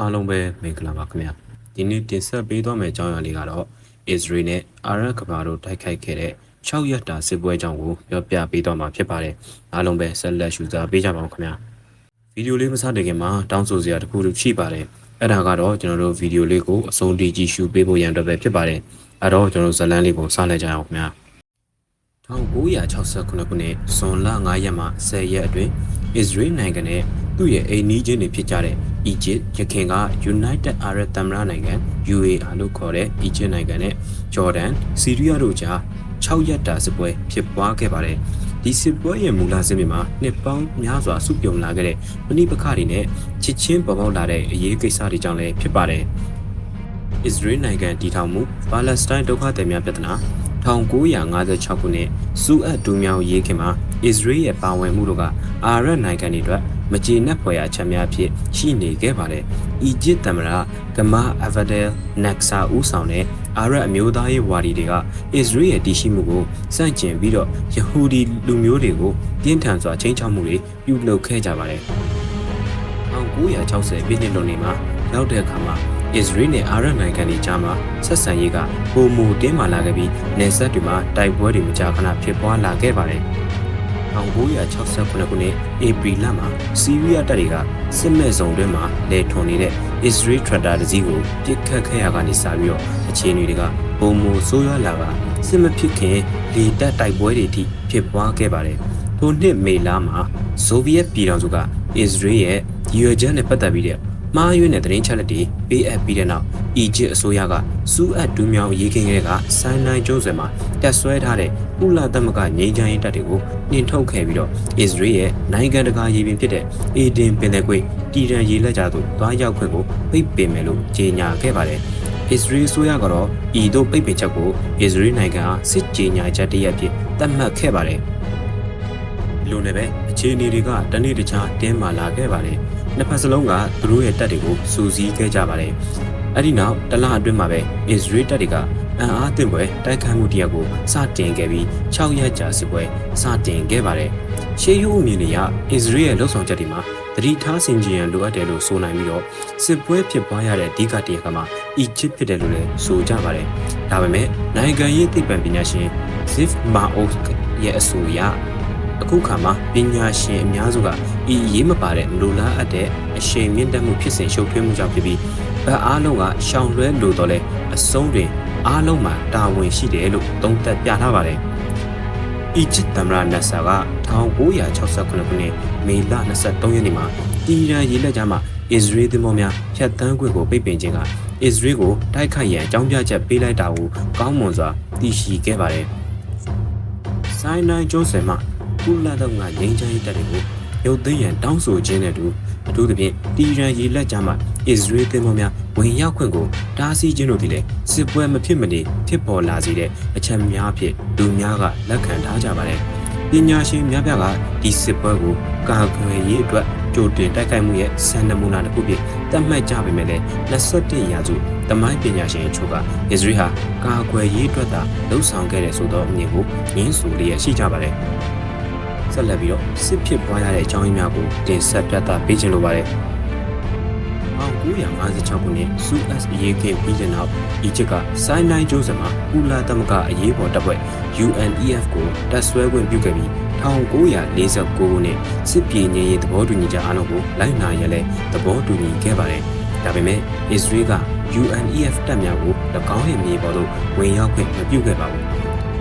အားလုံးပဲမင်္ဂလာပါခင်ဗျာဒီနေ့တင်ဆက်ပေးသွားမယ့်အကြောင်းအရာလေးကတော့ Israel နဲ့အာရပ်ကမ္ဘာတို့တိုက်ခိုက်ခဲ့တဲ့6ရက်တာစစ်ပွဲအကြောင်းကိုပြောပြပေးသွားမှာဖြစ်ပါတယ်အားလုံးပဲဆက်လက်ရှုစားပေးကြပါဦးခင်ဗျာဗီဒီယိုလေးမစတင်ခင်မှာတောင်းဆိုစရာတစ်ခုလိုရှိပါတယ်အဲ့ဒါကတော့ကျွန်တော်တို့ဗီဒီယိုလေးကိုအဆုံးထိကြည့်ရှုပေးဖို့ရန်အတွက်ပဲဖြစ်ပါတယ်အဲ့တော့ကျွန်တော်တို့ဇာတ်လမ်းလေးကိုစလိုက်ကြအောင်ခင်ဗျာ1968ခုနှစ်ဇွန်လ9ရက်မှ10ရက်အတွင်း Israel နိုင်ငံနဲ့ သူ့ရဲ့အိမ်နီးချင်းတွေဖြစ်ကြတဲ့ Egypt ရခင်က United Arab သမ္မတနိုင်ငံ UAE လို့ခေါ်တဲ့ Egypt နိုင်ငံနဲ့ Jordan စီးရီးယားတို့ကြား6ရက်တာစစ်ပွဲဖြစ်ပွားခဲ့ပါတယ်။ဒီစစ်ပွဲရဲ့မူလစစ်မြေမှာနှစ်ပေါင်းများစွာစုပြုံလာခဲ့တဲ့မဏိပခတွေနဲ့ချစ်ချင်းပေါ်ပေါက်လာတဲ့အရေးကိစ္စတွေကြောင့်လည်းဖြစ်ပါတယ်။ Israel နိုင်ငံတည်ထောင်မှုပါလက်စတိုင်းဒုက္ခသည်များပြဿနာ1956ခုနှစ်စူအတ်ဒူမြောင်ရေးခင်မှာ Israel ရဲ့ပါဝင်မှုတို့ကအာရပ်နိုင်ငံတွေအတွက် မကျေနပ်ဖွယ်ရာအချက်များဖြစ်ရှိနေခဲ့ပါတယ်။အီဂျစ်သမ္မတဂမာအဗဒယ်နက်ဆာဦးဆောင်တဲ့အာရပ်အမျိုးသားရေးဝါဒီတွေက Israel ရဲ့တည်ရှိမှုကိုစန့်ကျင်ပြီးတော့ယဟူဒီလူမျိုးတွေကိုပြင်းထန်စွာချိန်ချောက်မှုတွေပြုလုပ်ခဲ့ကြပါတယ်။1960ပြည့်နှစ်လုံးနေမှာရောက်တဲ့အခါမှာ Israel နဲ့အာရပ်နိုင်ငံတွေကြားမှာဆက်ဆံရေးကပုံမူတင်းမာလာခဲ့ပြီးနယ်စပ်တွေမှာတိုက်ပွဲတွေမကြာခဏဖြစ်ပွားလာခဲ့ပါတယ်။ 1968ခုနှစ်ဧပြီလမှာစီးရီးယားတပ်တွေကစစ်မဲ့ဇုံတွင်းမှာလဲထွန်နေတဲ့ Israel Tractor တစ်စီးကိုပစ်ခတ်ခဲ့ရကနေစပြီးတော့အခြေအနေတွေကပုံမူဆိုးရွားလာကစစ်မဖြစ်ခင်လေတပ်တိုက်ပွဲတွေအထိဖြစ်ပွားခဲ့ပါတယ်။ထိုနှစ်မေလမှာဆိုဗီယက်ပြည်ထောင်စုက Israel ရဲ့ရည်ရွယ်ချက်နဲ့ပတ်သက်ပြီးတဲ့ မှားယွင်းတဲ့သတင်းချက်လက်တွေပေးအပ်ပြီးတဲ့နောက်အီဂျစ်အစိုးရကစူးအပ်ဒူးမြောင်ရေးခင်းကလေးကဆိုင်းနိုင်ကျိုးဆွဲမှာတက်ဆွဲထားတဲ့ဥလာသမဂငိမ့်ချမ်းရေးတပ်တွေကိုနှင်ထုတ်ခဲ့ပြီးတော့အစ္စရေးရဲ့နိုင်ငံတကာရေပြင်ဖြစ်တဲ့အေဒင်ပင်လယ်ကွေ့တီရန်ရေလက်ကြားသို့သွားရောက်ခွင့်ကိုပိတ်ပင်မယ်လို့ကြေညာခဲ့ပါတယ်။အစ္စရေးဆိုရကတော့ဤသို့ပိတ်ပင်ချက်ကိုအစ္စရေးနိုင်ငံအားစစ်ကြေညာချက်တရက်ဖြစ်သတ်မှတ်ခဲ့ပါတယ်။လူနဲ့ပဲ အခြေအနေတွေကတနေ့တခြားတင်းမာလာခဲ့ပါတယ်။နှစ်ဖက်စလုံးကသူတို့ရဲ့တပ်တွေကိုစူးစီးခဲ့ကြပါတယ်။အဲ့ဒီနောက်တလအတွင်းမှာပဲအစ္စရေးတပ်တွေကအန်အားတင်ပွဲတိုက်ခိုက်မှုတရက်ကိုစတင်ခဲ့ပြီး6ရက်ကြာစစ်ပွဲစတင်ခဲ့ပါတယ်။ရှေးရိုးအမြင်တွေကအစ္စရေးရဲ့လှုပ်ဆောင်ချက်တွေမှာတတိထားစင်ကြင်ရန်လိုအပ်တယ်လို့ဆိုနိုင်ပြီးတော့စစ်ပွဲဖြစ်ပွားရတဲ့အဓိကတရားကမှအီဂျစ်ဖြစ်တယ်လို့လည်းဆိုကြပါတယ်။ဒါပေမဲ့နိုင်ငံရေးသိပ္ပံပညာရှင် Zif Maoz ရဲ့အဆိုအရ အခုခါမှာပညာရှင်အများစုကဤအရေးမပါတဲ့လူလားအပ်တဲ့အရှိန်မြင့်တက်မှုဖြစ်စဉ်ရှုပ်ထွေးမှုကြောင့်ဖြစ်ပြီးဗတ်အားလုံးကရှောင်လွှဲလို့တော့လဲအဆုံးတွင်အားလုံးမှာတာဝန်ရှိတယ်လို့သုံးသပ်ပြထားပါတယ်။အီဂျစ်သမ္မတနတ်ဆာက1968ခုနှစ်မေလ23ရက်နေ့မှာအီရန်ရေလက်ကြားမှာအစ္စရေးသင်္ဘောများဖြတ်တန်းခွင့်ကိုပိတ်ပင်ခြင်းကအစ္စရေးကိုတိုက်ခိုက်ရန်အကြောင်းပြချက်ပေးလိုက်တာကိုကောင်းမွန်စွာသိရှိခဲ့ပါတယ်။ဆိုင်းနိုင်ကျိုးဆယ်မှ ကုလသမဂ္ဂငြိမ်းချမ်းရေးတပ်တွေကိုရုပ်သိမ်းရန်တောင်းဆိုခြင်းနဲ့တူအထူးသဖြင့်တီရန်ရေလက်ကြားမှာအစ္စရေးသင်္ဘောများဝင်ရောက်ခွင့်ကိုတားဆီးခြင်းတို့သည်လည်းစစ်ပွဲမဖြစ်မနေဖြစ်ပေါ်လာစေတဲ့အချက်များဖြင့်လူများကလက်ခံထားကြပါတယ်။ပညာရှင်များပြားကဒီစစ်ပွဲကိုကာကွယ်ရေးအတွက်ကြိုတင်တိုက်ခိုက်မှုရဲ့စံနမူနာတစ်ခုဖြစ်သတ်မှတ်ကြပေမဲ့လည်း21ရာစုတမိုင်းပညာရှင်အချို့ကအစ္စရေးဟာကာကွယ်ရေးအတွက်သာလှုံ့ဆော်ခဲ့တဲ့ဆိုသောအမြင်ကိုငင်းဆိုလျက်ရှိကြပါတယ်။ ဆက်လက်ပြီးတော့စစ်ဖြစ်ပွားရတဲ့အကြောင်းရင်းများကိုတင်ဆက်ပြသပေးခြင်းလိုပါတယ်။1956ခုနှစ်ဆူအက်အရေးကင်းပြီးတဲ့နောက်အီဂျစ်ကဆိုင်းနိုင်ကျိုးစမှာပူလာသမဂအရေးပေါ်တပ်ဖွဲ့ UNEF ကိုတပ်ဆွဲခွင့်ပြုခဲ့ပြီး1949ခုနှစ်စစ်ပြေငြိမ်းရေးသဘောတူညီချက်အားလုံးကိုလိုက်နာရလဲသဘောတူညီခဲ့ပါတယ်။ဒါပေမဲ့အစ္စရေးက UNEF တပ်များကို၎င်းရဲ့မြေပေါ်သို့ဝင်ရောက်ခွင့်မပြုခဲ့ပါဘူး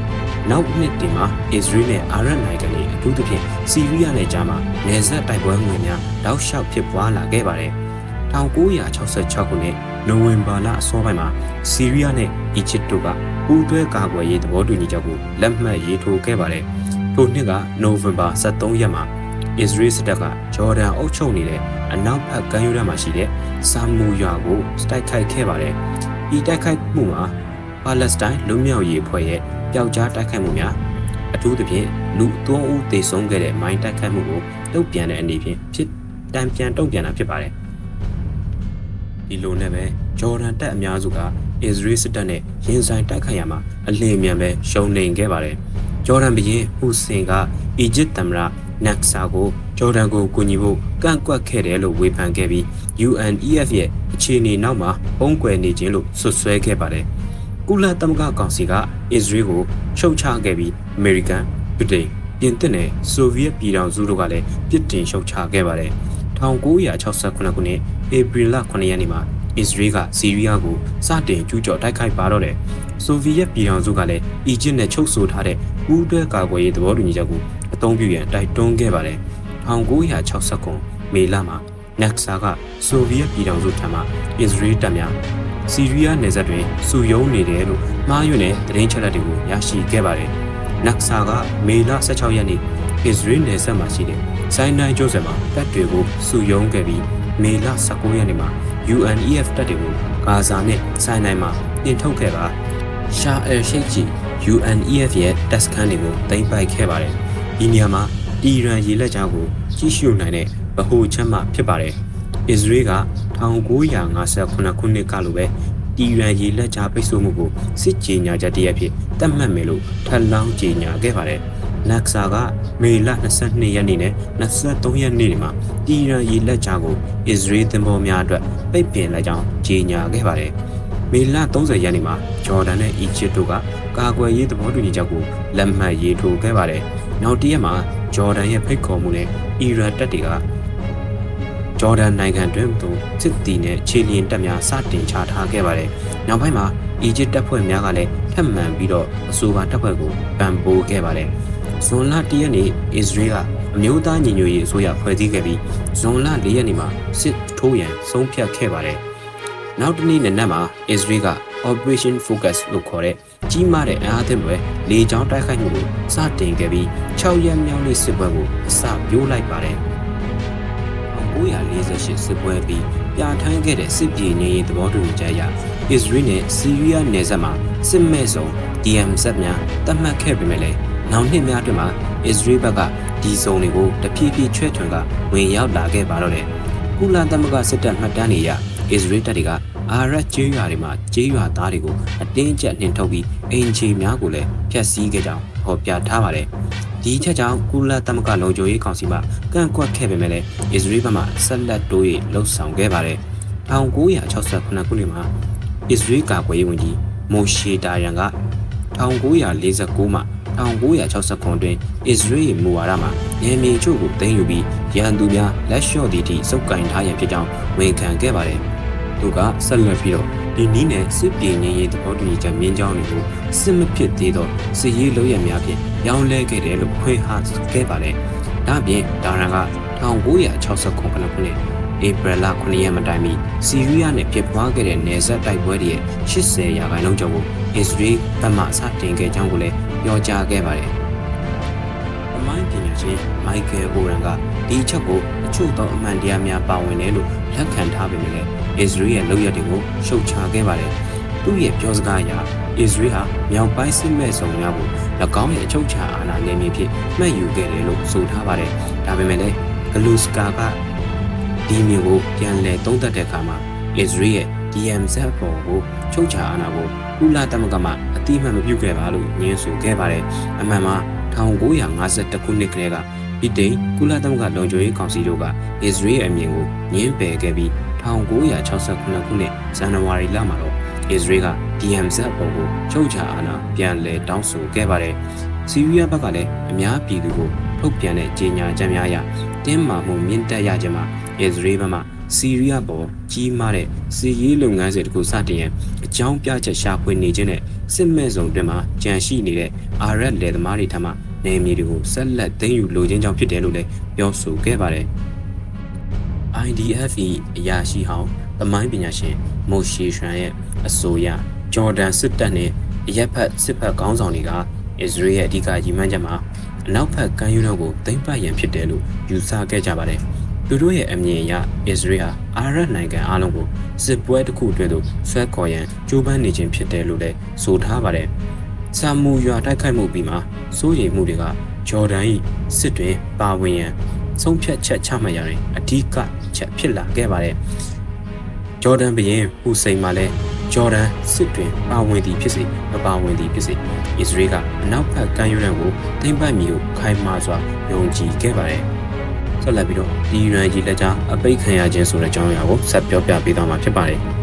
။နောက်နှစ်တင်မှာအစ္စရေးနဲ့အာရပ်နိုင်ငံတွေ အထူးသဖြင့်စီးရီးယားနဲ့ကြားမှာနယ်စပ်တိုက်ပွဲမှုများတောက်လျှောက်ဖြစ်ပွားလာခဲ့ပါတယ်။1966ခုနှစ်နိုဝင်ဘာလအစောပိုင်းမှာစီးရီးယားနဲ့အီဂျစ်တို့ကပူးတွဲကာကွယ်ရေးသဘောတူညီချက်ကိုလက်မှတ်ရေးထိုးခဲ့ပါတယ်။ထိုနှစ်ကနိုဝင်ဘာ23ရက်မှာအစ္စရေးစစ်တပ်ကဂျော်ဒန်အုပ်ချုပ်နေတဲ့အနောက်ဘက်ကမ်းရိုးတန်းမှာရှိတဲ့ဆာမူရွာကိုတိုက်ခိုက်ခဲ့ပါတယ်။ဤတိုက်ခိုက်မှုမှာပါလက်စတိုင်းလူမျိုးရေးအဖွဲ့ရဲ့ပျောက်ကြားတိုက်ခိုက်မှုများ အထူးသဖြင့်လူသုံးဦးသေဆုံးခဲ့တဲ့မိုင်းတိုက်ခိုက်မှုကိုတုံ့ပြန်တဲ့အနေဖြင့်ဖြစ်တံပြန်တုံ့ပြန်တာဖြစ်ပါတယ်ဒီလိုနဲ့ပဲဂျော်ဒန်တပ်အများစုကအစ္စရေးစစ်တပ်နဲ့ရင်ဆိုင်တိုက်ခိုက်ရမှာအလင်းမြန်ပဲရှုံးနိမ်ခဲ့ပါတယ်ဂျော်ဒန်ဘရင်ဟူဆင်ကအီဂျစ်သမ္မတနက်ဆာကိုဂျော်ဒန်ကိုကူညီဖို့ကန့်ကွက်ခဲ့တယ်လို့ဝေဖန်ခဲ့ပြီး UNEF ရဲ့အခြေအနေနောက်မှာပုံကွယ်နေခြင်းလို့ဆွဆွဲခဲ့ပါတယ်။ ကုလသမဂ္ဂကောင်စီကအစ္စရေးကိုရှုတ်ချခဲ့ပြီးအမေရိကန်ဗြိတိန်ပြင်သစ်နဲ့ဆိုဗီယက်ပြည်ထောင်စုတို့ကလည်းပြစ်တင်ရှုတ်ချခဲ့ပါတယ်။1968ခုနှစ်ဧပြီလ9ရက်နေ့မှာအစ္စရေးကစီးရီးယားကိုစတင်ကျူးကျော်တိုက်ခိုက်ပါတော့တယ်။ဆိုဗီယက်ပြည်ထောင်စုကလည်းအီဂျစ်နဲ့ချုပ်ဆိုထားတဲ့ပူးတွဲကာကွယ်ရေးသဘောတူညီချက်ကိုအသုံးပြုရန်တိုက်တွန်းခဲ့ပါတယ်။1969မေလမှာနက်ဆာကဆိုဗီယက်ပြည်ထောင်စုထံမှအစ္စရေးတပ်များ စီးရီးယားနယ်စပ်တွင်စုယုံနေတယ်လို့မှားယွင်းတဲ့သတင်းချက်လက်တွေကိုရရှိခဲ့ပါတယ်။နက်ဆာကမေလ16ရက်နေ့အစ္စရေးနယ်စပ်မှာရှိတဲ့ဆိုင်းနိုင်ကျိုးဆက်မှာတပ်တွေကိုစုယုံခဲ့ပြီးမေလ19ရက်နေ့မှာ UNEF တပ်တွေကိုဂါဇာနဲ့ဆိုင်းနိုင်မှာတင်ထုတ်ခဲ့ပါရှာအယ်ရှိတ်ကြီး UNEF ရဲ့တပ်စခန်းတွေကိုတင်ပိုက်ခဲ့ပါတယ်။ဒီနေရာမှာအီရန်ရေလက်ကြားကိုကြီးရှုနိုင်တဲ့ဗဟိုချက်မှဖြစ်ပါတယ်။ အစ္စရေးက1958ခုနှစ်ကလိုပဲအီရန်ရေလက်ကြားပိတ်ဆို့မှုကိုစစ်ကြေညာချက်တရက်ဖြစ်သတ်မှတ်မယ်လို့ထပ်လောင်းကြေညာခဲ့ပါတယ်။နက်ဆာကမေလ22ရက်နေ့နဲ့23ရက်နေ့မှာအီရန်ရေလက်ကြားကိုအစ္စရေးသင်္ဘောများအတွက်ပိတ်ပင်လိုက်ကြောင်းကြေညာခဲ့ပါတယ်။မေလ30ရက်နေ့မှာဂျော်ဒန်နဲ့အီဂျစ်တို့ကကာကွယ်ရေးသဘောတူညီချက်ကိုလက်မှတ်ရေးထိုးခဲ့ပါတယ်။နောက်တစ်ရက်မှာဂျော်ဒန်ရဲ့ဖိတ်ခေါ်မှုနဲ့အီရန်တပ်တွေက ဂျော်ဒန်နိုင်ငံတွင်သို့စစ်တီနဲ့ခြေလျင်တပ်များစတင်ချထားခဲ့ပါတယ်။နောက်ပိုင်းမှာအီဂျစ်တပ်ဖွဲ့များကလည်းထပ်မံပြီးတော့အဆိုပါတပ်ဖွဲ့ကိုပံ့ပိုးခဲ့ပါတယ်။ဇွန်လ၁ရက်နေ့အစ္စရေးကအမျိုးသားညီညွတ်ရေးအစိုးရဖွဲ့စည်းခဲ့ပြီးဇွန်လ၄ရက်နေ့မှာစစ်ထိုးရန်ဆုံးဖြတ်ခဲ့ပါတယ်။နောက်တနေ့နံနက်မှာအစ္စရေးက Operation Focus လို့ခေါ်တဲ့ကြီးမားတဲ့အင်အားသစ်တွေလေကြောင်းတိုက်ခိုက်မှုကိုစတင်ခဲ့ပြီး6ရက်မြောက်နေ့စစ်ပွဲကိုအစပြိုးလိုက်ပါတယ်။ 1948စစ်ပွဲပြီးပြဋ္ဌာန်းခဲ့တဲ့စစ်ပြေငြိမ်းရေးသဘောတူညီချက်အရအစ္စရေးနဲ့ဆီးရီးယားနယ်စပ်မှာစစ်မဲ့စုံ DM ဆက်များတတ်မှတ်ခဲ့ပေမဲ့လည်းနောက်နှစ်များအတွင်းမှာအစ္စရေးဘက်ကဒီစုံတွေကိုတဖြည်းဖြည်းချဲ့ထွင်ကဝင်ရောက်လာခဲ့ပါတော့တယ်။ကုလသမဂ္ဂစစ်တပ်မှတ်တမ်းတွေအရအစ္စရေးတပ်တွေကအာရတ်ကျေးရွာတွေမှာကျေးရွာသားတွေကိုအတင်းကျပ်နှင်ထုတ်ပြီးအင်ချီများကိုလည်းဖျက်ဆီးခဲ့ကြောင်းဟောပြထားပါတယ်။ ဒီချက်ကြောင့်ကုလသမဂ္ဂလုံခြုံရေးကောင်စီမှကန့်ကွက်ခဲ့ပေမဲ့လည်းအစ္စရေးဘက်မှဆက်လက်တိုး၍လှုံ့ဆော်ခဲ့ပါတယ်။1968ခုနှစ်မှာအစ္စရေးကာကွယ်ရေးဝန်ကြီးမိုရှေတာယန်က1949မှ1969တွင်အစ္စရေးမူဝါဒမှာနေမြေချို့ကိုသိမ်းယူပြီးရန်သူများလက်လျှော့သည့်အထိစုပ်ကိုင်ထားရန်ဖြစ်ကြောင်းဝန်ခံခဲ့ပါတယ်။သူကဆက်လက်ပြီးတော့ဒီနည်းနဲ့စစ်ပြေငြိမ်းရေးသဘောတူညီချက်မြင်းကြောင်းတွေကိုစစ်မဖြစ်သေးသောစစ်ရေးလုပ်ရများဖြင့် ရောင်းလဲခဲ့တယ်လို့ဖွင့်ဟခဲ့ပါတယ်။ဒါ့အပြင်ဒါရန်က1969ခုနှစ်ဧပြီလ9ရက်မတိုင်မီစီးရီးယားနဲ့ဖြစ်ပွားခဲ့တဲ့နယ်စပ်တိုက်ပွဲတွေရဲ့80ရာခိုင်နှုန်းကျော်ကိုအစ္စရေးတပ်မှစတင်ခဲ့ကြောင်းကိုလည်းပြောကြားခဲ့ပါတယ်။အမိုင်းပညာရှင်မိုက်ကယ်အိုရန်ကဒီချက်ကိုအချို့သောအမှန်တရားများပါဝင်တယ်လို့လက်ခံထားပေမဲ့လည်းအစ္စရေးရဲ့လုပ်ရက်တွေကိုရှုတ်ချခဲ့ပါတယ်။ သူ့ရဲ့ပြောစကားအရအစ္စရေးဟာမြောက်ပိုင်းစစ်မဲ့ဆောင်များကို၎င်းရဲ့အချုပ်ချာအာဏာနယ်မြေဖြစ်မှတ်ယူခဲ့တယ်လို့ဆိုထားပါတယ်။ဒါပေမဲ့လည်းဂလူစကာကဒီမျိုးကိုပြန်လည်သုံးသပ်တဲ့အခါမှာအစ္စရေးရဲ့ DMZ ပေါ်ကိုချုပ်ချာအာဏာကိုကုလသမဂ္ဂမှအတိအမှန်မပြုခဲ့ပါလို့ညင်းဆိုခဲ့ပါတယ်။အမှန်မှာ1952ခုနှစ်ကလေးကပြည်တိန်ကုလသမဂ္ဂလုံခြုံရေးကောင်စီတို့ကအစ္စရေးအမြင်ကိုညှင်းပယ်ခဲ့ပြီး1969ခုနှစ်ဇန်နဝါရီလမှာတော့ အစ္စရေးက DMZ ပေါ်ကိုချုပ်ချာအာဏာပြန်လည်တောင်းဆိုခဲ့ပါတယ်။စီးရီးယားဘက်ကလည်းအများပြည်သူကိုထုတ်ပြန်တဲ့ကြေညာချက်များအရတင်းမာမှုမြင့်တက်ရခြင်းမှာအစ္စရေးဘက်မှစီးရီးယားပေါ်ကြီးမားတဲ့စီးရေးလုပ်ငန်းစဉ်တစ်ခုစတင်ရန်အကြောင်းပြချက်ရှာဖွေနေခြင်းနဲ့စစ်မဲ့စုံတွင်မှာကြန့်ရှိနေတဲ့အာရက်လယ်သမားတွေထံမှနေမြေတွေကိုဆက်လက်သိမ်းယူလိုခြင်းကြောင့်ဖြစ်တယ်လို့လည်းပြောဆိုခဲ့ပါတယ်။ IDF ၏အရာရှိဟောင်းသမိုင်းပညာရှင်မိုရှေရှန်ရဲ့ အဆိုအရဂျော်ဒန်စစ်တပ်နဲ့အရက်ဖက်စစ်ဖက်ခေါင်းဆောင်တွေကအစ္စရေးရဲ့အဓိကရည်မှန်းချက်မှာအနောက်ဘက်ကမ်းရိုးတန်းကိုသိမ်းပိုက်ရန်ဖြစ်တယ်လို့ယူဆခဲ့ကြပါတယ်။သူတို့ရဲ့အမြင်အရအစ္စရေးဟာအာရပ်နိုင်ငံအလုံးကိုစစ်ပွဲတစ်ခုအတွင်းသို့ဆွဲခေါ်ရန်ကြိုးပမ်းနေခြင်းဖြစ်တယ်လို့လည်းဆိုထားပါတယ်။စာမူရွာတိုက်ခိုက်မှုပြီးမှစိုးရိမ်မှုတွေကဂျော်ဒန်၏စစ်တွင်ပါဝင်ရန်ဆုံးဖြတ်ချက်ချမှတ်ရတဲ့အဓိကချက်ဖြစ်လာခဲ့ပါတယ်။ဂျော်ဒန်ဘရင်ဟူစိန်မှလည်း ဂျော်ဒန်စစ်တွင်ပါဝင်သည်ဖြစ်စေမပါဝင်သည်ဖြစ်စေအစ္စရေးကအနောက်ဘက်ကမ်းရိုးတန်းကိုသိမ်းပိုက်မည်ဟုခိုင်မာစွာယုံကြည်ခဲ့ပါတယ်။ဆက်လက်ပြီးတော့ဒီယူရန်ကြီးလက်ကြားအပိတ်ခံရခြင်းဆိုတဲ့အကြောင်းအရာကိုဆက်ပြောပြပေးသွားမှာဖြစ်ပါတယ်။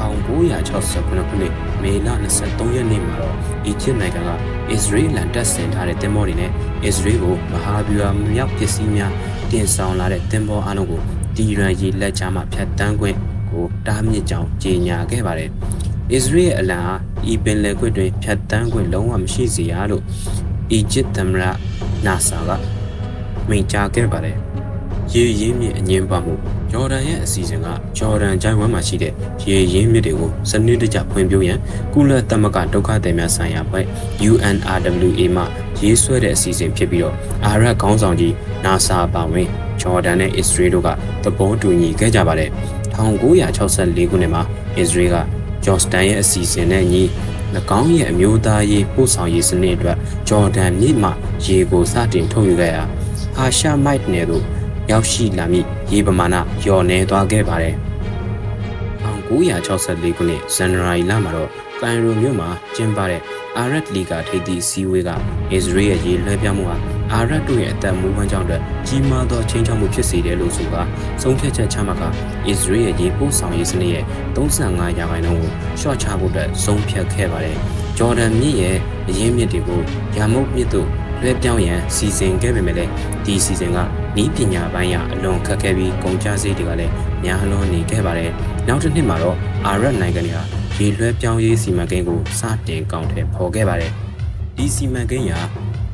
1969ခုနှစ်မေလ23ရက်နေ့မှာတော့အီဂျစ်နိုင်ငံကအစ္စရေးလန်တက်ဆင်ထားတဲ့တင်မောတွေနဲ့အစ္စရေးကိုမဟာဗျူဟာမြောက်ပစ္စည်းများတင်ဆောင်လာတဲ့တင်မောအားလုံးကိုဒီယူရန်ကြီးလက်ကြားမှာဖျက်တမ်းခွင့် ကိုတားမြစ်ကြောင်းကြေညာခဲ့ပါတယ်။အစ္စရေးရဲ့အလံဟာဤပင်လယ်ကွေ့တွင်ဖျက်တမ်းခွင့်လုံးဝမရှိစေရလို့အီဂျစ်သမ္မတနာဆာကမိန့်ကြားခဲ့ပါတယ်။ရေရင်းမြစ်အငင်းပါမှုဂျော်ဒန်ရဲ့အစီအစဉ်ကဂျော်ဒန်ဂျိုင်းဝမ်မှာရှိတဲ့ရေရင်းမြစ်တွေကိုစနစ်တကျဖွံ့ဖြိုးရန်ကုလသမဂ္ဂဒုက္ခသည်များဆိုင်ရာဘက် UNRWA မှရေးဆွဲတဲ့အစီအစဉ်ဖြစ်ပြီးတော့အာရပ်ခေါင်းဆောင်ကြီးနာဆာပါဝင်ဂျော်ဒန်နဲ့အစ္စရေးတို့ကသဘောတူညီခဲ့ကြပါတယ် 1964ခုနှစ်မှာအစ္စရေးကဂျော့စတန်ရဲ့အစီအစဉ်နဲ့ညီ၎င်းရဲ့အမျိုးသားရေးပို့ဆောင်ရေးစနစ်အတွက်ဂျော်ဒန်မြစ်မှရေကိုစတင်ထုတ်ယူခဲ့ရာအာရှမိုက်နယ်သို့ရောက်ရှိလာမည့်ရေပမာဏလျော့နေသွားခဲ့ပါတယ်1964ခုနှစ်ဇန်နဝါရီလမှာတော့ ကိုင်ရိုမြို့မှာကျင်းပတဲ့အာရတ်လီဂါထိပ်သီးစည်းဝေးကအစ္စရေးရဲ့ရေလွှဲပြောင်းမှုဟာအာရတ်တို့ရဲ့အသက်မူဝမ်းကြောင့်အတွက်ကြီးမားသောချင်းချောက်မှုဖြစ်စေတယ်လို့ဆိုကဆုံးဖြတ်ချက်ချမှတ်ကအစ္စရေးရဲ့ရေပို့ဆောင်ရေးစနစ်ရဲ့35ရာခိုင်နှုန်းကိုရှော့ချဖို့အတွက်ဆုံးဖြတ်ခဲ့ပါတယ်။ဂျော်ဒန်မြစ်ရဲ့အရင်းမြစ်တွေကိုယာမုတ်မြစ်တို့လွှဲပြောင်းရန်စီစဉ်ခဲ့ပေမဲ့လည်းဒီစီစဉ်ကဤပညာပိုင်းရအလွန်ခက်ခဲပြီးကုန်ကျစရိတ်တွေကလည်းများလွန်နေခဲ့ပါတယ်။နောက်တစ်နှစ်မှာတော့အာရတ်နိုင်ငံတွေက ရေလွှဲပြောင်းရေးစီမံကိန်းကိုစတင်ကောင်းထည့်ဖော်ခဲ့ပါတယ်။ဒီစီမံကိန်းရာ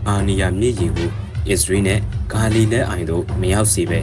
အာနီယာမြစ်ရေကိုအစ္စရေးနဲ့ဂါလီလက်အိုင်တို့မရောက်စေပဲ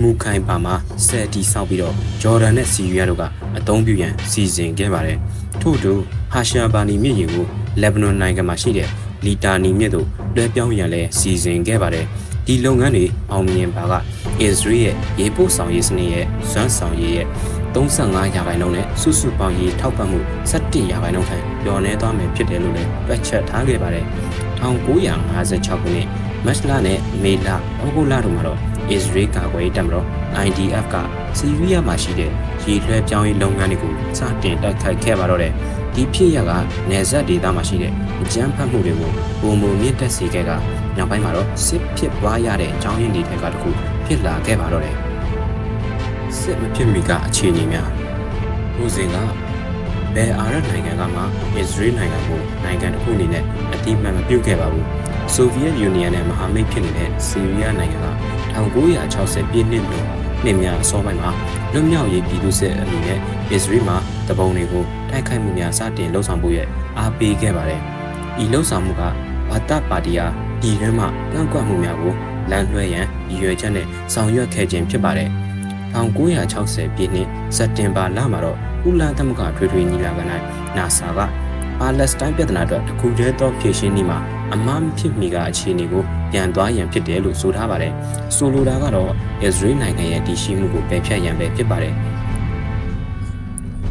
မူခိုင်ပါမှာစက်တီဆောက်ပြီးတော့ဂျော်ဒန်နဲ့စီးရီးယားတို့ကအသုံးပြုရန်စီစဉ်ခဲ့ပါတယ်။ထို့တူဟာရှာဘာနီမြစ်ရေကိုလက်ဘနွန်နိုင်ငံမှာရှိတဲ့လီတာနီမြစ်တို့လွှဲပြောင်းရန်လည်းစီစဉ်ခဲ့ပါတယ်။ဒီလုပ်ငန်းတွေအောင်မြင်ပါကအစ္စရေးရဲ့ရေပို့ဆောင်ရေးစနစ်ရဲ့စွမ်းဆောင်ရေးရဲ့ 35ရာခိုင်နှုန်းနဲ့စုစုပေါင်းရေးထောက်ပံ့မှု17ရာခိုင်နှုန်းထံလျော်နေသွားမယ်ဖြစ်တယ်လို့လည်းတွက်ချက်ထားခဲ့ပါတယ်။1956ခုနှစ်မတ်လနဲ့မေလဩဂုတ်လတို့မှာတော့အစ္စရေးကာကွယ်ရေးတပ်မတော် IDF ကစီးရီးယားမှာရှိတဲ့ရေလွှဲပြောင်းရေးလုပ်ငန်းတွေကိုစတင်တိုက်ခိုက်ခဲ့ပါတော့တယ်။ဒီဖြစ်ရကနေဆက်ဒေသမှာရှိတဲ့အကြမ်းဖက်မှုတွေကိုပုံမမြင့်တက်စေခဲ့ကနောက်ပိုင်းမှာတော့စစ်ဖြစ်ပွားရတဲ့အကြောင်းရင်းတွေထက်ကတခုဖြစ်လာခဲ့ပါတော့တယ်။ စစ်မဖြစ်မီကအခြေအနေများဟိုစဉ်ကဘယ်အာရပ်နိုင်ငံကမှအစ္စရေးနိုင်ငံကိုနိုင်ငံတစ်ခုအနေနဲ့အတိအမှန်မပြုတ်ခဲ့ပါဘူး။ဆိုဗီယက်ယူနီယံနဲ့မဟာမိတ်ဖြစ်နေတဲ့ဆီးရီးယားနိုင်ငံက1960ပြည့်နှစ်လို့နှစ်များအစောပိုင်းမှာလွတ်မြောက်ရေးပြည်သူစစ်အနေနဲ့အစ္စရေးမှာတပုံတွေကိုတိုက်ခိုက်မှုများစတင်လှုံ့ဆော်ဖို့ရဲ့အားပေးခဲ့ပါတယ်။ဤလှုံ့ဆော်မှုကဘာတာပါတီယာဒီရဲမှကန့်ကွက်မှုများကိုလမ်းလွှဲရန်ရည်ရွယ်ချက်နဲ့ဆောင်ရွက်ခဲ့ခြင်းဖြစ်ပါတယ်။ 1960ပြည့်နှစ်စက်တင်ဘာလမှာတော့ဥလာသမဂထွေထွေညီလာခံ၌နာဆာကပါလက်စတိုင်းပြည်ထနာအတွက်တခုတည်းသောဖြည့်ရှင်းနည်းမှာအမှားမဖြစ်မီကအခြေအနေကိုပြန်သွားရန်ဖြစ်တယ်လို့ဆိုထားပါတယ်။ဆိုလိုတာကတော့အစ္စရေးနိုင်ငံရဲ့တည်ရှိမှုကိုပယ်ဖျက်ရန်ပဲဖြစ်ပါတယ်။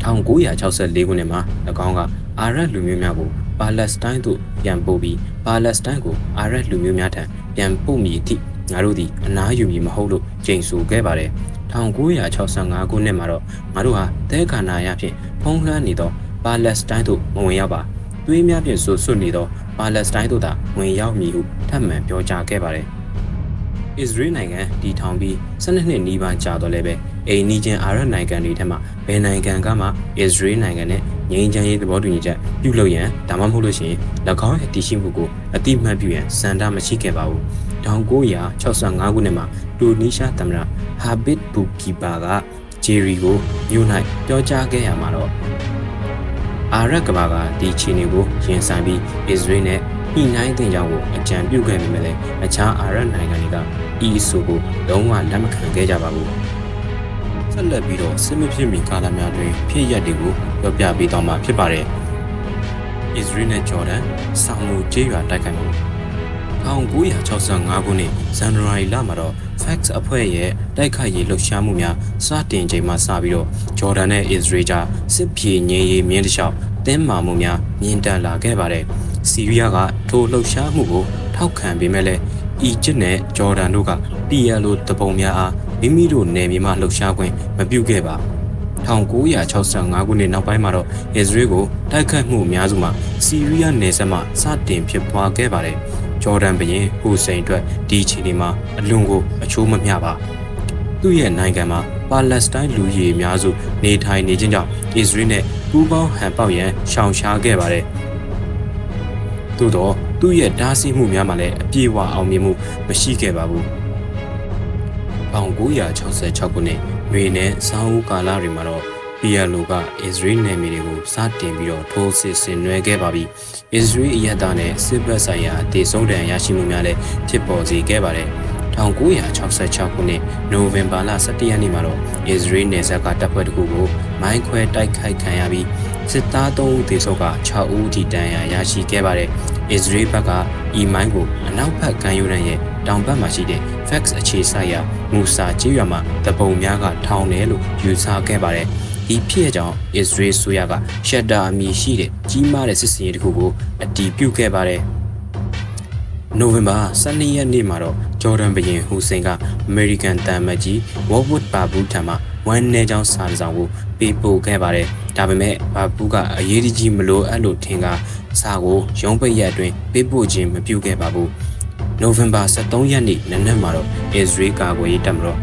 1964ခုနှစ်မှာ၎င်းကအာရပ်လူမျိုးများကိုပါလက်စတိုင်းသို့ပြန်ပို့ပြီးပါလက်စတိုင်းကိုအာရပ်လူမျိုးများထံပြန်ပို့မိအထိငါတို့သည်အနားယူမည်မဟုတ်လို့ကြိမ်ဆိုခဲ့ပါတယ်။ 1965ခုနှစ်မှာတော့ငါတို့ဟာတဲခါနာရဖြင့်ဖုံးလွှမ်းနေသောပါလက်စတိုင်းသို့မဝင်ရောက်ပါသွေးများဖြင့်ဆူဆွတ်နေသောပါလက်စတိုင်းတို့သာဝင်ရောက်မည်ဟုထပ်မံပြောကြားခဲ့ပါတယ်။အစ္စရေးနိုင်ငံတည်ထောင်ပြီး12နှစ်နီးပါးကြာတော့လည်းပဲ အိမ်နီးချင်းအာရပ်နိုင်ငံတွေထက်မှဘယ်နိုင်ငံကမှအစ္စရေးနိုင်ငံနဲ့ငြိမ်းချမ်းရေးသဘောတူညီချက်ပြုလုပ်ရန်ဒါမှမဟုတ်လို့ရှိရင်၎င်းရဲ့တည်ရှိမှုကိုအတိမတ်ပြုရန်စံတမရှိခဲ့ပါဘူး။1965ခုနှစ်မှာတူနီးရှားသမ္မတဟာဘစ်ဘူကီပါကဂျယ်ရီကိုမြို့၌ပြောကြားခဲ့ရမှာတော့အာရက်ကဘာကဒီချီနေကိုရင်ဆိုင်ပြီးအစ္စရေးနဲ့ညှိနှိုင်းတင်ကြောင်းကိုအကြံပြုခဲ့ပေမဲ့လည်းအခြားအာရပ်နိုင်ငံတွေကဤအဆိုကိုလုံးဝလက်မခံခဲ့ကြပါဘူး။ ဆက်လက်ပြီးတော့စစ်မဖြစ်မီကာလများတွင်ဖြစ်ရပ်တွေကိုပြောပြပေးသွားမှာဖြစ်ပါတယ်။အစ္စရေးနဲ့ဂျော်ဒန်ဆောင်းမူကျေးရွာတိုက်ခိုက်မှု1965ခုနှစ်ဇန်နဝါရီလမှာတော့ Fax အဖွဲ့ရဲ့တိုက်ခိုက်ရေးလှုပ်ရှားမှုများစတင်ချိန်မှစပြီးတော့ဂျော်ဒန်နဲ့အစ္စရေးကြားစစ်ပြေငြိမ်းရေးမြင်းတစ်လျှောက်တင်းမာမှုများမြင့်တက်လာခဲ့ပါတယ်။စီးရီးယားကထိုလှုပ်ရှားမှုကိုထောက်ခံပေမဲ့လည်းအီဂျစ်နဲ့ဂျော်ဒန်တို့က PLO တပုံများအား မိမိတို့နယ်မြေမှာလှုပ်ရှားခွင့်မပြုခဲ့ပါ1965ခုနှစ်နောက်ပိုင်းမှာတော့အစ္စရေးကိုတိုက်ခတ်မှုအများစုမှာစီးရီးယားနယ်စပ်မှာစတင်ဖြစ်ပွားခဲ့ပါတယ်။ဂျော်ဒန်ဘရင်ဟူစိန်အတွက်ဒီအခြေအနေမှာအလွန်ကိုအချိုးမမျှပါ။သူ့ရဲ့နိုင်ငံမှာပါလက်စတိုင်းလူကြီးအများစုနေထိုင်နေခြင်းကြောင့်အစ္စရေးနဲ့ပူးပေါင်းဟန်ပေါက်ရန်ရှောင်ရှားခဲ့ပါတယ်။သို့တော့သူ့ရဲ့ဓာတ်ဆီမှုများမှာလည်းအပြည့်အဝအောင်မြင်မှုမရှိခဲ့ပါဘူး။ 1966ခုနှစ်မေနဲ့ဆောင်းဦးကာလတွေမှာတော့ PLO ကအစ္စရေးနယ်မြေတွေကိုစတင်ပြီးတော့ထိုးစစ်ဆင်နွှဲခဲ့ပါပြီ။အစ္စရေးအရက်သားနဲ့စစ်ဘက်ဆိုင်ရာအသေးဆုံးတန်ရရှိမှုများလည်းဖြစ်ပေါ်စေခဲ့ပါတယ်။1966ခုနှစ်နိုဝင်ဘာလ17ရက်နေ့မှာတော့အစ္စရေးနယ်စပ်ကတပ်ဖွဲ့တစ်ခုကိုမိုင်းခွဲတိုက်ခိုက်ခံရပြီးစစ်သား3ဦးသေဆုံးက6ဦးထိတန်းရာရရှိခဲ့ပါတယ်။အစ္စရေးဘက်ကဤမိုင်းကိုအနောက်ဘက်ကမ်းရိုးတန်းရဲ့ တောင်ဘက်မှာရှိတဲ့ Fax အခြေစိုက်ရာမူဆာကျေးရွာမှာတပုံများကထောင်တယ်လို့ယူဆခဲ့ပါတယ်။ဒီဖြစ်အကြောင်းအစ္စရေးဆိုရကရှက်တာအမည်ရှိတဲ့ကြီးမားတဲ့စစ်စင်ရေးတစ်ခုကိုအတည်ပြုခဲ့ပါတယ်။နိုဝင်ဘာ12ရက်နေ့မှာတော့ဂျော်ဒန်ဘရင်ဟူစိန်ကအမေရိကန်တန်မတ်ကြီးဝေါ်ဝုဒ်ဘာဘူးထံမှဝမ်းနေကြောင်းစာတစ်စောင်ကိုပေးပို့ခဲ့ပါတယ်။ဒါပေမဲ့ဘာဘူးကအရေးကြီးမလို့အဲ့လိုထင်ကစာကိုရုံးပိတ်ရက်အတွင်းပေးပို့ခြင်းမပြုခဲ့ပါဘူး။ နိုဝင်ဘာ23ရက်နေ့နနက်မှာတော့အစ္စရေးကာကွယ်ရေးတပ်မတော်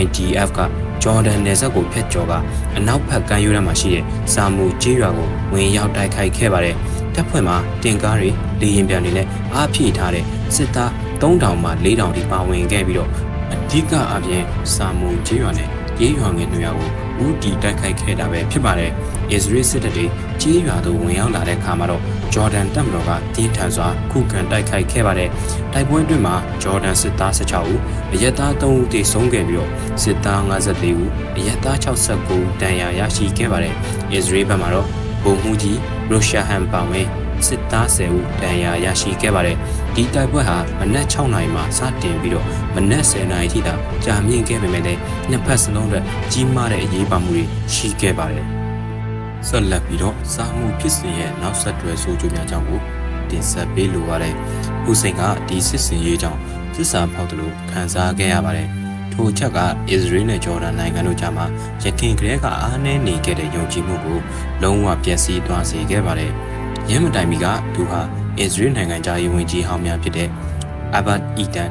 IDF ကဂျော်ဒန်နယ်စပ်ကိုဖျက်ကျော်ကအနောက်ဘက်ကမ်းရိုးတန်းမှာရှိတဲ့စာမူကျေးရွာကိုဝင်ရောက်တိုက်ခိုက်ခဲ့ပါတယ်။တပ်ဖွဲ့မှာတင်ကားတွေလေရင်ပြန်တွေနဲ့အားဖြည့်ထားတဲ့စစ်သား3000မှ4000ထိပါဝင်ခဲ့ပြီးတော့အဓိကအပြင်စာမူကျေးရွာနဲ့ကျေးရွာငယ်တွေရွာကို ဦးတည်တိုက်ခိုက်ခဲ့တာပဲဖြစ်ပါတယ်။အစ္စရေးစစ်တပ်တွေကျေးရွာသို့ဝင်ရောက်လာတဲ့အခါမှာတော့ဂျော်ဒန်တပ်မတော်ကတင်းထန်စွာခုခံတိုက်ခိုက်ခဲ့ပါတယ်။တိုက်ပွဲအတွင်းမှာဂျော်ဒန်စစ်သား16ဦးအရက်သား3ဦးသေဆုံးခဲ့ပြီးတော့စစ်သား54ဦးအရက်သား69ဦးဒဏ်ရာရရှိခဲ့ပါတယ်။အစ္စရေးဘက်မှာတော့ဗိုလ်မှူးကြီးရိုရှာဟန်ပါဝင် စစ်သား10ဦးဒဏ်ရာရရှိခဲ့ပါတယ်။ဒီတိုက်ပွဲဟာမနက်6နာရီမှစတင်ပြီးတော့မနက်10နာရီထိတောင်ကြာမြင့်ခဲ့ပေမဲ့လည်းနှစ်ဖက်စလုံးအတွက်ကြီးမားတဲ့အရေးပါမှုတွေရှိခဲ့ပါတယ်။ဆက်လက်ပြီးတော့စာမှုဖြစ်စဉ်ရဲ့နောက်ဆက်တွဲဆိုးကျိုးများကြောင့်ကိုတင်ဆက်ပေးလိုပါတယ်။ဟူစိန်ကဒီစစ်စင်ရေးကြောင့်စစ်စာဖောက်တယ်လို့ခံစားခဲ့ရပါတယ်။ထိုချက်ကအစ္စရေးနဲ့ဂျော်ဒန်နိုင်ငံတို့ကြားမှာရခင်ကလေးကအားနည်းနေခဲ့တဲ့ယုံကြည်မှုကိုလုံးဝပျက်စီးသွားစေခဲ့ပါတယ်။ ရင်းမတိုင်မီကသူဟာအစ္စရေးနိုင်ငံသားရေးဝန်ကြီးဟောင်းများဖြစ်တဲ့အဘတ်အီတန်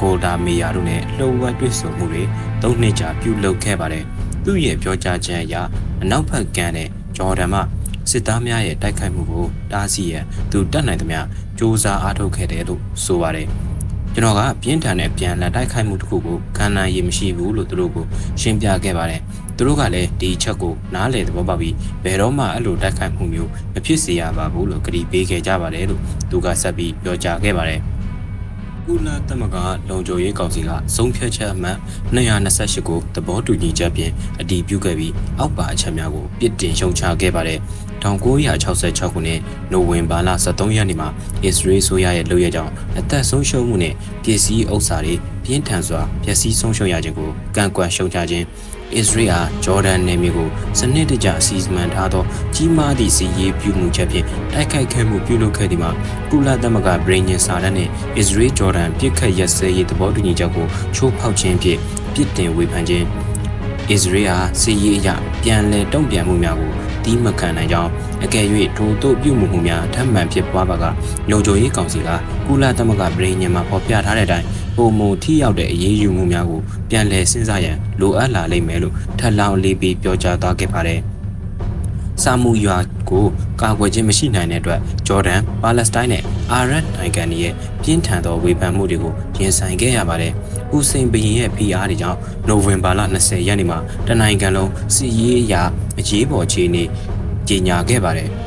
ကိုဒါမေယာတို့နဲ့လှုပ်ဝက်တွေ့ဆုံမှုတွေသုံးနှစ်ကြာပြုလုပ်ခဲ့ပါတယ်။သူ့ရဲ့ပြောကြားချက်အရအနောက်ဘက်ကမ်းတဲ့ဂျော်ဒန်မှစစ်သားများရဲ့တိုက်ခိုက်မှုကိုတားဆီးရန်သူတတ်နိုင်သမျှစ조사အားထုတ်ခဲ့တယ်လို့ဆိုပါတယ်။ကျွန်တော်ကပြင်းထန်တဲ့ပြန်လည်တိုက်ခိုက်မှုတစ်ခုကိုခံနိုင်ရမရှိဘူးလို့သူတို့ကိုရှင်းပြခဲ့ပါတယ်။ သူတို့ကလည်းဒီချက်ကိုနားလည်သဘောပေါက်ပြီးဘယ်တော့မှအဲ့လိုတိုက်ခိုက်မှုမျိုးမဖြစ်စေရပါဘူးလို့ကြေပေးခဲ့ကြပါတယ်လို့သူကဆက်ပြီးပြောကြားခဲ့ပါတယ်ကုလသမဂ္ဂလုံခြုံရေးကောင်စီကဆုံးဖြတ်ချက်အမှတ်228ကိုသဘောတူညီချက်ဖြင့်အတည်ပြုခဲ့ပြီးအောက်ပါအချက်များကိုပြစ်တင်ရှုံချခဲ့ပါတယ်1966ခုနှစ်နိုဝင်ဘာလ23ရက်နေ့မှာအစ္စရေးဆိုရရဲ့လုပ်ရကြောင်းအသက်ဆုံးရှုံးမှုနဲ့ပစ္စည်းဥစ္စာတွေပြင်းထန်စွာပျက်စီးဆုံးရှုံးရခြင်းကိုကန့်ကွက်ရှုံချခြင်း အစ္စရေးအားဂျော်ဒန်နယ်မြေကိုစနစ်တကျအစီအမံထားသောကြီးမားသည့်စီရေးပြုမှုချက်ဖြင့်တိုက်ခိုက်ခဲ့မှုပြုလုပ်ခဲ့သည်မှာကုလသမဂ္ဂဗြိညင်စာတမ်းနှင့်အစ္စရေးဂျော်ဒန်ပြစ်ခတ်ရက်စဲရေးသဘောတူညီချက်ကိုချိုးဖောက်ခြင်းဖြင့်ပြစ်တင်ဝေဖန်ခြင်းအစ္စရေးအားစီရေးအရပြန်လည်တုံ့ပြန်မှုများကိုတီးမခံနိုင်ကြောင်းအကယ်၍ထိုတို့ပြုမှုမှုများထပ်မံဖြစ်ပွားပါကလုံခြုံရေးကောင်စီကကုလသမဂ္ဂဗြိညင်မှာဖော်ပြထားတဲ့အတိုင်း ပုံမထိရောက်တဲ့အရေးယူမှုများကိုပြန်လည်စဉ်းစားရန်လိုအပ်လာလိမ့်မယ်လို့ထပ်လောင်းလေးပြီးပြောကြားသွားခဲ့ပါတယ်။စာမှုရွာကိုကာကွယ်ခြင်းမရှိနိုင်တဲ့အတွက်ဂျော်ဒန်၊ပါလက်စတိုင်းနဲ့အာရပ်နိုင်ငံတွေရဲ့ပြင်းထန်သောဝေဖန်မှုတွေကိုရင်ဆိုင်ခဲ့ရပါတယ်။ဦးစိန်ဘရင်ရဲ့ PR တွေကြောင့်နိုဝင်ဘာလ20ရက်နေ့မှာတနိုင်ငံလုံးစီရေးအရာအရေးပေါ်အခြေအနေကြေညာခဲ့ပါတယ်။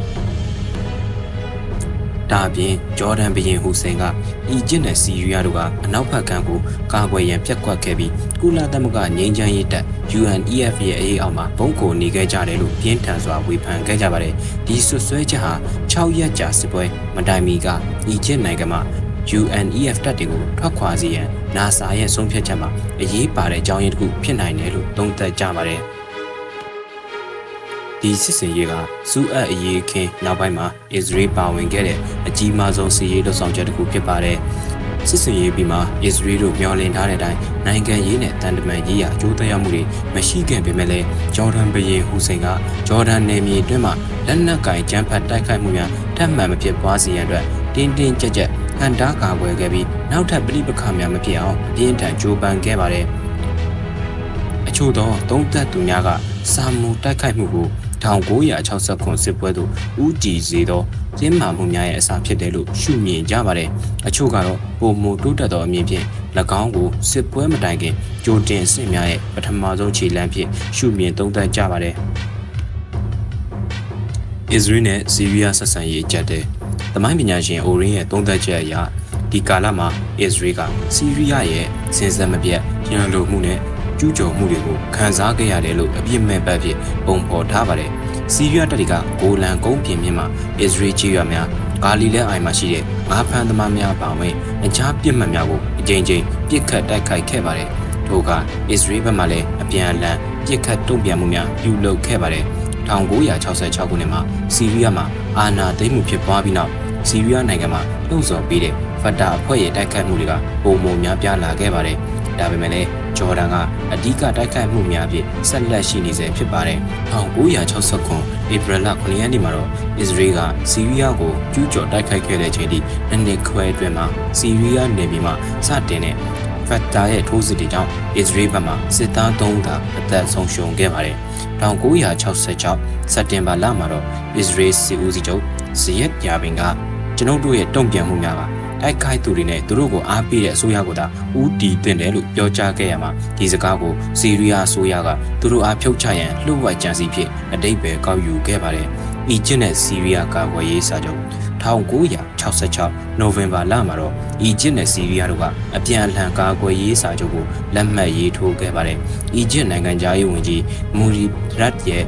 ဒါအပြင်ဂျော်ဒန်ဘရင်ဟူစိန်ကအီဂျစ်နဲ့စီးရီးယားတို့ကအနောက်ဘက်ကမ်းကိုကာကွယ်ရန်ပြက်ကွက်ခဲ့ပြီးကုလသမဂ္ဂငြိမ်းချမ်းရေးတပ် UNEF ရဲ့အရေးအောက်မှာဘုံကိုနေခဲ့ကြတယ်လို့ပြင်းထန်စွာဝေဖန်ခဲ့ကြပါတယ်။ဒီဆွဆွဲချက်ဟာ6ရက်ကြာစစ်ပွဲမတိုင်မီကအီဂျစ်နိုင်ငံမှာ UNEF တပ်တွေကိုထွက်ခွာစေရန် NASA ရဲ့ဆုံးဖြတ်ချက်မှာအရေးပါတဲ့အကြောင်းရင်းတစ်ခုဖြစ်နိုင်တယ်လို့သုံးသပ်ကြပါတယ်။ ဒီစစ်စင်ရေးကစူအပ်အရေးခင်းနောက်ပိုင်းမှာအစ္စရေးပါဝင်ခဲ့တဲ့အကြီးမားဆုံးစစ်ရေးလှုပ်ဆောင်ချက်တစ်ခုဖြစ်ပါတယ်စစ်စင်ရေးပြီးမှအစ္စရေးတို့မျှော်လင့်ထားတဲ့အတိုင်းနိုင်ငံရေးနဲ့တန်တမန်ရေးရာအကျိုးသက်ရောက်မှုတွေမရှိခဲ့ပေမဲ့လည်းဂျော်ဒန်ဘရင်ဟူစိန်ကဂျော်ဒန်နယ်မြေအတွင်းမှာလက်နက်ကင်ကြမ်းဖက်တိုက်ခိုက်မှုများထပ်မံမဖြစ်ပွားစေရန်အတွက်တင်းတင်းကြပ်ကြပ်ဟန်တာကာကွယ်ခဲ့ပြီးနောက်ထပ်ပြိပခါများမဖြစ်အောင်အပြင်းထန်ကြိုးပမ်းခဲ့ပါတယ်အချို့သောသုံးသက်သူများကစာမူတိုက်ခိုက်မှုကို 1969စစ်ပွဲသို့ဦးတည်စေသောကျင်းမာမှုများရဲ့အစာဖြစ်တယ်လို့ရှုမြင်ကြပါတယ်။အချို့ကတော့ပုံမူတိုးတက်သောအမြင်ဖြင့်၎င်းကိုစစ်ပွဲမတိုင်ခင်ကြိုတင်စစ်များရဲ့ပထမဆုံးခြေလှမ်းဖြင့်ရှုမြင်သုံးသပ်ကြပါတယ်။အစ္စရေးနဲ့ဆီးရီးယားဆက်ဆံရေးအကြက်တဲ့သမိုင်းပညာရှင်အိုရင်းရဲ့သုံးသပ်ချက်အရဒီကာလမှာအစ္စရေးကဆီးရီးယားရဲ့စင်စက်မပြတ်ရန်လိုမှုနဲ့ ကျူးကျော်မှုတွေကိုခံစားခဲ့ရတယ်လို့အပြစ်မဲ့ပတ်ဖြစ်ပုံဖော်ထားပါတယ်။ဆီးရီးယားတပ်တွေကဂိုလန်ကုန်းပြင်မြင့်မှာအစ္စရေးချီရွာများဂါလီလဲအိုင်မှာရှိတဲ့ငါးဖမ်းသမားများပါဝင်အခြားပြစ်မှတ်များကိုအကြိမ်ကြိမ်ပြစ်ခတ်တိုက်ခိုက်ခဲ့ပါတယ်။ထို့ကအစ္စရေးဘက်မှလည်းအပြန်အလှန်ပြစ်ခတ်တုံ့ပြန်မှုများပြုလုပ်ခဲ့ပါတယ်။1966ခုနှစ်မှာဆီးရီးယားမှာအာဏာသိမ်းမှုဖြစ်ပွားပြီးနောက်ဆီးရီးယားနိုင်ငံမှာလှုံ့ဆော်ပေးတဲ့ဖတ်တာအဖွဲ့ရဲ့တိုက်ခိုက်မှုတွေကပုံမများပြားလာခဲ့ပါတယ်။ဒါပေမဲ့လည်း ဂျော်ဒန်ကအဓိကတိုက်ခိုက်မှုများဖြင့်ဆက်လက်ရှိနေဆဲဖြစ်ပါတယ်။1969ဧပြီလ9ရက်နေ့မှာတော့အစ္စရေးကဆီးရီးယားကိုကျူးကျော်တိုက်ခိုက်ခဲ့တဲ့ချိန်ထိနှစ်နှစ်ခွဲအတွင်းမှာဆီးရီးယားနယ်မြေမှာစတင်တဲ့ဖက်တာရဲ့ထိုးစစ်တွေကြောင့်အစ္စရေးဘက်မှစစ်သား3ဦးသာအသက်ဆုံးရှုံးခဲ့ပါတယ်။1966စက်တင်ဘာလမှာတော့အစ္စရေးစစ်ဦးစီးချုပ်ဇယက်ယာဘင်ကကျွန်ုပ်တို့ရဲ့တုံ့ပြန်မှုများက တိုက်ခိုက်သူတွေနဲ့သူတို့ကိုအားပေးတဲ့အစိုးရကသာဦးတည်တင်တယ်လို့ပြောကြားခဲ့ရမှာဒီစကားကိုစီးရီးယားအစိုးရကသူတို့အားဖြုတ်ချရန်လှုပ်ဝက်ကြံစီဖြစ်အတိတ်ပဲကောက်ယူခဲ့ပါတယ်။အီဂျစ်နဲ့စီးရီးယားကာကွယ်ရေးစာချုပ်1966နိုဝင်ဘာလမှာတော့အီဂျစ်နဲ့စီးရီးယားတို့ကအပြန်အလှန်ကာကွယ်ရေးစာချုပ်ကိုလက်မှတ်ရေးထိုးခဲ့ပါတယ်။အီဂျစ်နိုင်ငံသားရေးဝန်ကြီးမူရီရတ်ရဲ့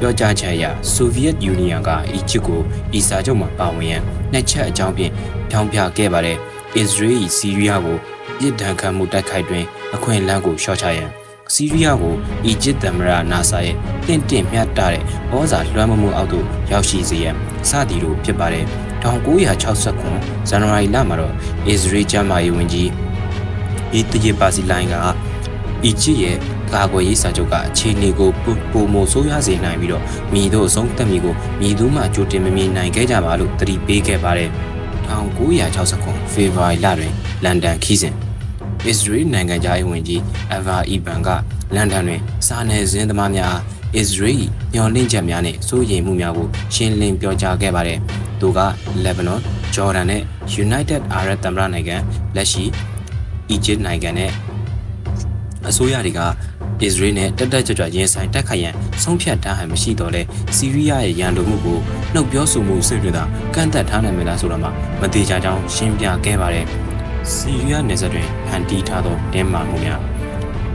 ပြောကြားချက်အရဆိုဗီယက်ယူနီယံကအီဂျစ်ကိုဤစာချုပ်မှာပါဝင်ရန်နှစ်ချက်အကြောင်းဖြင့် ပြောင်းပြခဲ့ပါတယ်။အစ္စရေး၊ဆီးရီးယားကိုပြည်ဒဏ်ခံမှုတိုက်ခိုက်တွင် အခွင့်အလမ်းကိုရှော့ချရန်ဆီးရီးယားကိုအီဂျစ်သမ္မတနာဆာရဲ့တင့်တင့်မြတ်တာတဲ့ဩဇာလွှမ်းမိုးမှုအောက်သို့ရောက်ရှိစေရန်စသည်တို့ဖြစ်ပါတယ်1969ဇန်နဝါရီလမှာတော့အစ္စရေးကျမ်းမာရေးဝန်ကြီးအီတဂျီပါစီလိုင်းကအီဂျစ်ရဲ့ကာကွယ်ရေးစာချုပ်ကအခြေအနေကိုပုံမဆိုးရွားစေနိုင်ပြီးတော့မိတို့အဆုံးသက်မိကိုမိသူမှကြိုတင်မမြင်နိုင်ခဲ့ကြပါလို့တတိပေးခဲ့ပါတယ် 1969ဖေဖော်ဝါရီလတွင်လန်ဒန်ခီးစဉ်အစ္စရေးနိုင်ငံသားရေးဝန်ကြီးအဗာအီဘန်ကလန်ဒန်တွင်စာနယ်ဇင်းသမားများအစ္စရေးညှော်လင့်ချက်များနှင့်စိုးရိမ်မှုများကိုရှင်းလင်းပြောကြားခဲ့ပါတယ်။သူကလက်ဘနွန်၊ဂျော်ဒန်နဲ့ United Arab သမ္မတနိုင်ငံလက်ရှိအီဂျစ်နိုင်ငံနဲ့အစိုးရတွေက အစ္စရေးနဲ့တက်တက်ကြွကြွရင်ဆိုင်တက်ခိုက်ရန်ဆုံးဖြတ်ထားဟန်မရှိတော့လဲစီးရီးယားရဲ့ရန်လိုမှုကိုနှုတ်ပြောဆိုမှုစိတ်တွေသာကန့်သက်ထားနိုင်မလားဆိုတော့မှမသေးချာကြောင်းရှင်းပြခဲ့ပါတယ်စီးရီးယားနယ်စပ်တွင်ဟန်တီးထားသောတင်းမာမှုများ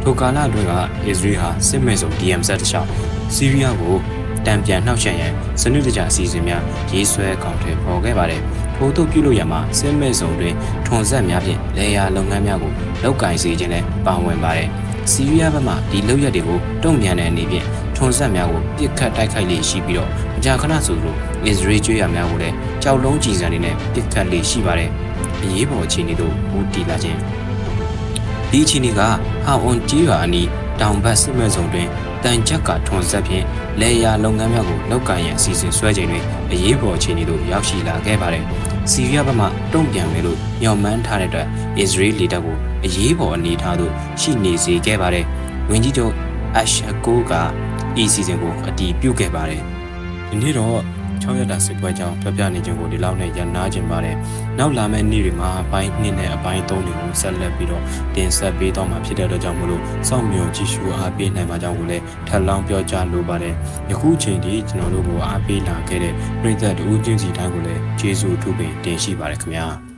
ထိုကာလအတွင်းကအစ္စရေးဟာစစ်မဲ့ဆုံး DMZ တခြားစီးရီးယားကိုတံပြန်နှောက်ယှက်ရန်စနစ်တကျအစီအစဉ်များရေးဆွဲကောင်ထွေပေါ်ခဲ့ပါတယ်။ထို့သို့ပြုလုပ်ရမှာစစ်မဲ့ဆုံးတွင်ထွန်ဆက်များဖြင့်လေယာလုပ်ငန်းများကိုလောက်ကင်စေခြင်းလည်းပါဝင်ပါတယ်။ စီးရီးယားဘက်မှဒီလောက်ရက်တွေကိုတုံ့ပြန်တဲ့အနေဖြင့်ထွန်ဆက်များကိုပြစ်ခတ်တိုက်ခိုက်လေရှိပြီးတော့အကြခဏဆိုလိုအစ္စရေးကျွေးရများကိုလည်းကြောက်လုံးကြည်စံတွေနဲ့ပြစ်ခတ်လေရှိပါတယ်အရေးပေါ်အခြေအနေတို့ဦးတည်လာခြင်းဒီအခြေအနေကဟာအွန်ကြီးရွာအနီးတောင်ဘက်စစ်မဲ့ဇုံတွင်တန်ချက်ကထွန်ဆက်ဖြင့်လေယာလုပ်ငန်းများကိုလောက်ကန်ရန်အစီအစဉ်ဆွဲချိန်တွင်အရေးပေါ်အခြေအနေတို့ရောက်ရှိလာခဲ့ပါတယ်။ စီးရီးယားဘက်မှတုံ့ပြန်မယ်လို့ညှော်မှန်းထားတဲ့အတွက်အစ္စရေးလေတပ်ကိုအရေးပေါ်အနေအထားသို့ရှိနေစေခဲ့ပါတယ်။ဝန်ကြီးချုပ်အရှာကိုကဤစီစဉ်ကိုအတည်ပြုခဲ့ပါတယ်။ဒီနေ့တော့ 6ရက်တာစစ်ပွဲကြောင်းပြပြနေခြင်းကိုဒီလောက်နဲ့ရန်နာခြင်းပါတယ်။နောက်လာမယ့်နေ့တွေမှာအပိုင်း2နဲ့အပိုင်း3တွေကိုဆက်လက်ပြီးတော့တင်ဆက်ပေးတော့မှာဖြစ်တဲ့အတွက်ကြောင့်မလို့စောင့်မျှော်ကြည့်ရှုအားပေးနိုင်ပါကြောင်းကိုလည်းထပ်လောင်းပြောကြားလိုပါတယ်။ယခုချိန်ထိကျွန်တော်တို့ကိုအားပေးလာခဲ့တဲ့ပြည်သက်တူးချင်းစီတိုင်းကိုလည်းကျေးဇူးထူးပင်တင်ရှိပါတယ်ခင်ဗျာ။